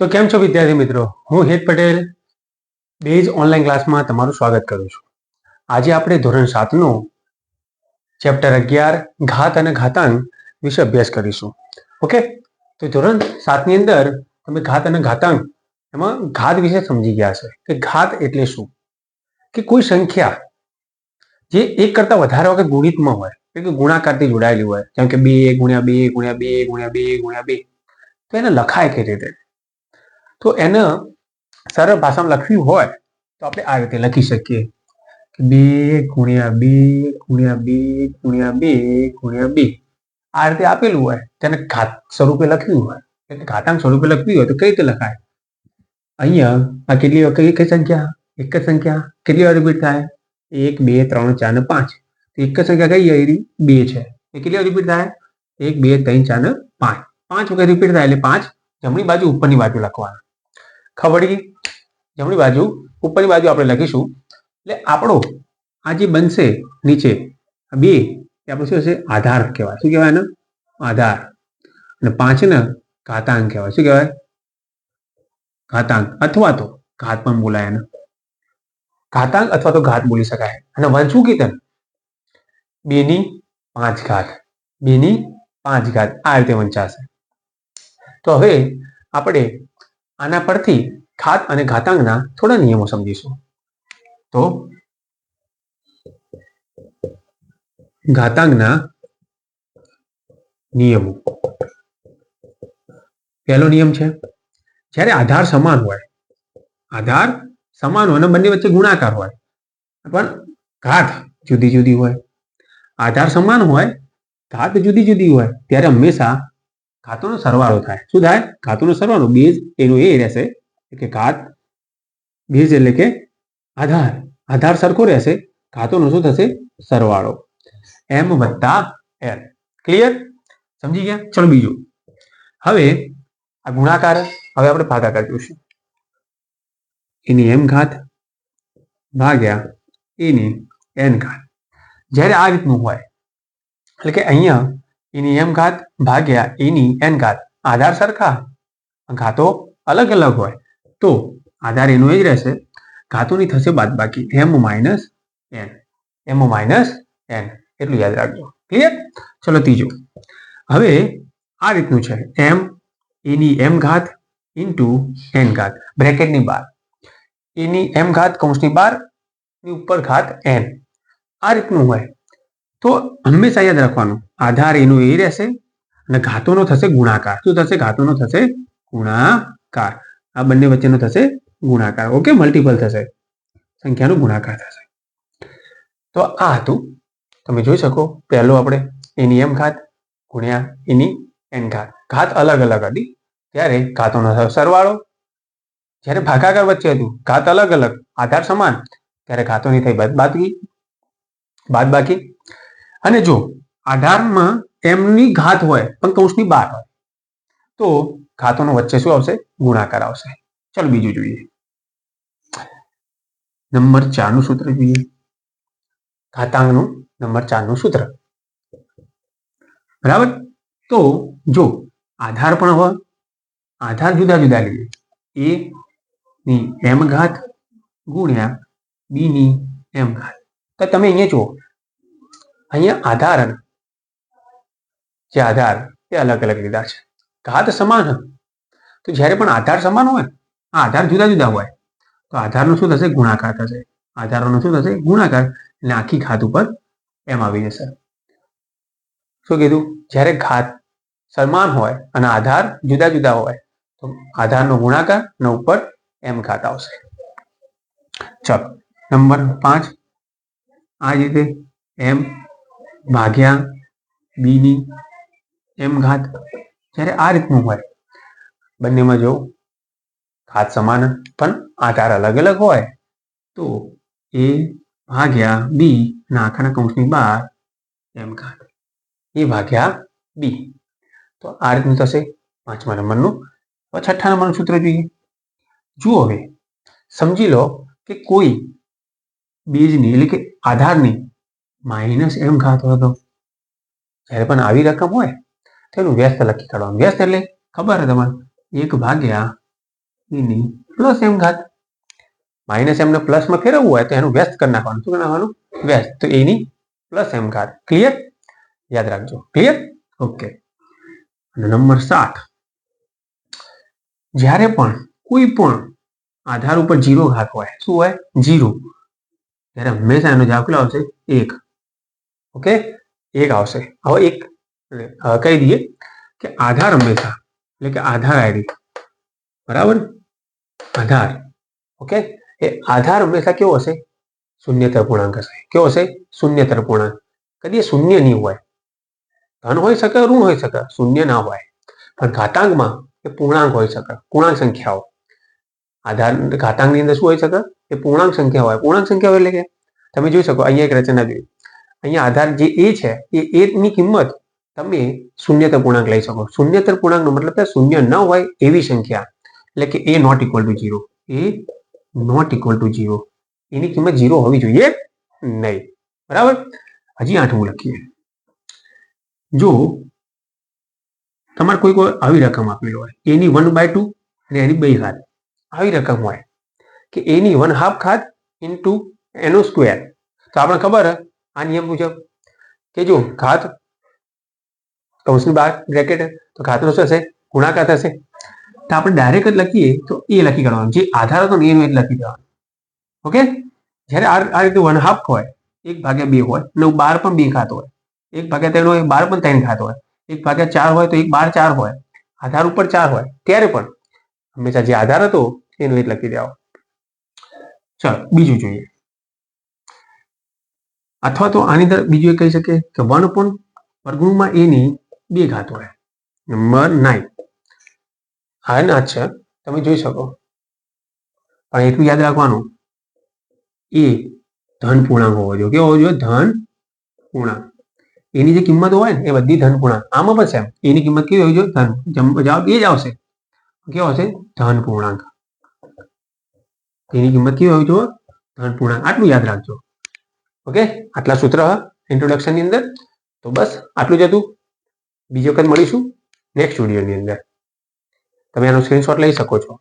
તો કેમ છો વિદ્યાર્થી મિત્રો? હું હેત પટેલ. બેઝ ઓનલાઈન ક્લાસમાં તમારું સ્વાગત કરું છું. આજે આપણે ધોરણ સાતનું ચેપ્ટર અગિયાર, ઘાત અને ઘાતાંક વિશે અભ્યાસ કરીશું. ઓકે? તો ધોરણ સાતની અંદર તમે ઘાત અને ઘાતાંક એમાં ઘાત વિશે સમજી ગયા છે કે ઘાત એટલે શું? કે કોઈ સંખ્યા જે એક કરતા વધારે વખત ગુણિતમાં હોય, કે ગુણાકારથી જોડાયેલી હોય, જેમ કે બે ગુણ્યા બે ગુણ્યા બે ગુણ્યા બે ગુણ્યા બે, તો એને લખાય કઈ રીતે? તો એને સરળ ભાષામાં લખવી હોય તો આપણે આ રીતે લખી શકીએ. કે બે ગુણ્યા બે ગુણ્યા બે ગુણ્યા બે ગુણ્યા બે. આ રીતે આપેલું હોય, તેને ઘાત સ્વરૂપે લખ્યું હોય. એટલે ઘાતાંક સ્વરૂપે લખવી હોય તો કઈ રીતે લખાય? અહીંયા આ કેટલી કઈ કઈ સંખ્યા? એક જ સંખ્યા. કેટલી વાર રિપીટ થાય? એક, બે, ત્રણ, ચાર ને પાંચ. એક જ સંખ્યા કઈ આવી બે છે. એ કેટલી વાર રિપીટ થાય? એક, બે, ત્રણ, ચાર ને પાંચ. પાંચ વખત રિપીટ થાય એટલે પાંચ જમણી બાજુ ઉપરની બાજુ લખવાના. ખબર પડી જમણી બાજુ, ઉપરની બાજુ આપણે લખીશું. એટલે આપણો આ જે બનશે નીચે બે, એ આપણે શું હશે? આધાર કહેવાય. શું કહેવાય એને આધાર. અને પાંચને ઘાતાંક કહેવાય. શું કહેવાય? ઘાતાંક. અથવા તો ઘાત પણ બોલાય એને ઘાતાંક અથવા તો ઘાત બોલી શકાય. અને વંચવું બે બેની પાંચ ઘાત. બેની પાંચ ઘાત. આ રીતે વંચાશે. તો હવે આપણે આના પરથી ઘાત અને ઘાતાંકના થોડા નિયમો સમજીશું. તો ઘાતાંકના નિયમો. પહેલો નિયમ છે, જ્યારે આધાર સમાન હોય, આધાર સમાન હોય અને બંને વચ્ચે ગુણાકાર હોય, પણ ઘાત જુદી જુદી હોય. આધાર સમાન હોય, ઘાત જુદી જુદી હોય, ત્યારે હંમેશા ઘાતોનો સરવાળો થાય. શું થાય? ઘાતોનો સરવાળો બેઝ એનું એ રહેશે કે ઘાત બેઝ એટલે કે આધાર. આધાર સરખો રહેશે. ઘાતોનો શું થશે? સરવાળો. એમ વત્તા એલ. ક્લિયર સમજી ગયા? ચલો બીજું. હવે આ ગુણાકાર, હવે આપણે ભાગાકાર જોઈશું એની એમ ઘાત ભાગ્યા એની એન ઘાત. જ્યારે આ રીતનું હોય, એટલે કે અહીંયા એની એમ ઘાત ભાગ્યા એની એન ઘાત. આધાર સરખા? ઘાતો અલગ અલગ હોય. તો આધાર એનો એ જ રહેશે. ઘાતોની થશે બાદ બાકી M minus N. M minus N. એટલું યાદ રાખજો. ક્લિયર? ચલો ત્રીજો. હવે આ રીતનું છે. એમ એની એમ ઘાત ઇન્ટુ એન ઘાત. બ્રેકેટની બાર. એની એમ ઘાત કૌંસની બારની ઉપર ઘાત એન. આ રીતનું હોય. તો હંમેશા યાદ રાખવાનું, આધાર એનું એ રહેશે અને ઘાતોનો થશે ગુણાકાર. શું થશે? ઘાતોનો થશે ગુણાકાર. આ બંને વચ્ચેનો થશે ગુણાકાર. ઓકે મલ્ટિપલ થશે. સંખ્યાનો ગુણાકાર થશે. તો આ હતું. તમે જોઈ શકો, પહેલો આપણે એની એમ ઘાત ગુણ્યા એની એન ઘાત. ઘાત અલગ અલગ હતી. ત્યારે ઘાતોનો સરવાળો. જ્યારે ભાગાકાર વચ્ચે હતું, ઘાત અલગ અલગ, આધાર સમાન, ત્યારે ઘાતોની થઈ બાદ બાકી બાદ બાકી અને જો આધારમાં એમની ઘાત હોય પણ કૌંસની બહાર હોય, તો ઘાતોનો વચ્ચે શું આવશે? ગુણાકાર આવશે. ચલો બીજું જોઈએ. નંબર ચારનું સૂત્ર જોઈએ. ઘાતાંકનું નંબર ચારનું સૂત્ર. બરાબર? તો જો આધાર પણ હોય, આધાર જુદા જુદા લઈએ. એ ની એમ ઘાત ગુણ્યા બી ની એમ ઘાત. તો તમે અહીંયા જુઓ અહીંયા આધાર જે આધાર એ અલગ અલગ લીધા છે. ઘાત સમાન તો જ્યારે પણ આધાર સમાન હોય આધાર જુદા જુદા હોય, તો આધારનો શું થશે? ગુણાકાર થશે. આધારોનો શું થશે? ગુણાકાર. એટલે આખી ઘાત ઉપર એમ આવી જશે. શું કીધું? જ્યારે ઘાત સમાન હોય અને આધાર જુદા જુદા હોય, તો આધારનો ગુણાકાર ને ઉપર એમ ઘાત આવશે. ચલો. નંબર પાંચ. આ રીતે એમ ભાગ્યા, બીની, એમ ઘાત. જ્યારે આ રીતનું હોય, બંનેમાં જો ઘાત સમાન પણ આધાર અલગ અલગ હોય, તો એ ભાગ્યા બી નાખાના કૌંસની બહાર એમ ઘાત. એ ભાગ્યા બી. તો આ રીતનું થશે પાંચમા નંબરનું. હવે છઠ્ઠા નંબરનું સૂત્ર જોઈએ. જુઓ હવે, સમજી લો કે કોઈ બીજની, એટલે કે આધારની માઇનસ એમ ઘાત હોય તો જ્યારે પણ આવી રકમ હોય તો એનું વ્યસ્ત લખી કાઢવાનું. વ્યસ્ત એટલે ખબર છે તમારે? એક ભાગ્યા એની પ્લસ એમ ઘાત. માઇનસ એમને પ્લસમાં ફેરવવું હોય તો એનું વ્યસ્ત કરી નાખવાનું. શું કરી નાખવાનું? વ્યસ્ત. તો એની પ્લસ એમ ઘાત. ક્લિયર યાદ રાખજો. ક્લિયર ઓકે અને નંબર સાત. જ્યારે પણ કોઈ પણ આધાર ઉપર જીરો ઘાત હોય, શું હોય? જીરો ત્યારે હંમેશા એનો જવાબ કેટલો આવશે એક. ઓકે એક આવશે હવે એક હવે કહી દઈએ કે આધાર હંમેશા એટલે કે આધાર આઈડી બરાબર આધાર ઓકે એ આધાર હંમેશા કેવો હશે શૂન્યતર પૂર્ણાંક હશે કેવો હશે શૂન્યતર પૂર્ણાંક કદી એ શૂન્ય નહીં હોય ધન હોઈ શકે ઋણ હોઈ શકે શૂન્ય ના હોય પણ ઘાતાંકમાં એ પૂર્ણાંક હોઈ શકે પૂર્ણાંક સંખ્યાઓ આધાર ઘાતાંકની અંદર શું હોઈ શકે એ પૂર્ણાંક સંખ્યા હોય પૂર્ણાંક સંખ્યા હોય એટલે કે તમે જોઈ શકો અહીંયા એક રચના જોઈ અહીંયા આધાર જે એ છે, એ એની કિંમત તમે શૂન્યતર પૂર્ણાંક લઈ શકો. શૂન્યતર પૂર્ણાંકનો મતલબ કે શૂન્ય ન હોય એવી સંખ્યા. એટલે કે A not equal to zero A not equal to zero એની કિંમત ઝીરો હોવી જોઈએ નહીં. બરાબર? હજી આઠમું લખીએ. જો તમારે કોઈ કોઈ આવી રકમ આપેલી હોય એની વન બાય ટુ અને એની બે ઘાત. આવી રકમ હોય કે એની વન હાફ ખાત ઇન્ટુ એનો સ્ક્વેર તો આપણે ખબર આ નિયમ મુજબ કે જો ઘાત કૌંસની બહાર બ્રેકેટ તો ઘાતનો શું થશે ગુણાકાર થશે તો આપણે ડાયરેક્ટ જ લખીએ તો એ લખી કાઢવાનું જે આધાર હતો ને એનું એ જ લખી દેવાનું ઓકે જ્યારે આ આ રીતે વન હાફ હોય એક ભાગ્યા બે હોય અને બાર પણ બે ઘાત હોય એક ભાગ્યા ત્રણ હોય બાર પણ ત્રણ ઘાત હોય એક ભાગ્યા ચાર હોય તો એક બાર ચાર હોય આધાર ઉપર ચાર હોય ત્યારે પણ હંમેશા જે આધાર હતો એનું એ જ લખી દેવાનું ચાલો બીજું જોઈએ અથવા તો આની અંદર બીજું એ કહી શકે કે વન પણ વર્ગમૂળમાં એની બે ઘાત હોય. નંબર નાઇન હા ના છે. તમે જોઈ શકો. પણ એટલું યાદ રાખવાનું. એ ધન પૂર્ણાંક હોવો જોઈએ. કેવો હોવો જોઈએ? ધન પૂર્ણાંક. એની જે કિંમત હોય ને, એ બધી ધન પૂર્ણાંક. આમાં પણ સેમ એની કિંમત કેવી હોવી જોઈએ? ધન. જવાબ એ જ આવશે. કેવો હશે ધન પૂર્ણાંક. એની કિંમત કેવી હોવી જોઈએ? ધન પૂર્ણાંક. આટલું યાદ રાખજો. ઓકે આટલા સૂત્ર ઇન્ટ્રોડક્શનની અંદર. તો બસ, આટલું જ હતું. બીજી વખત મળીશું નેક્સ્ટ વિડીયોની અંદર. તમે આનો સ્ક્રીનશોટ લઈ શકો છો.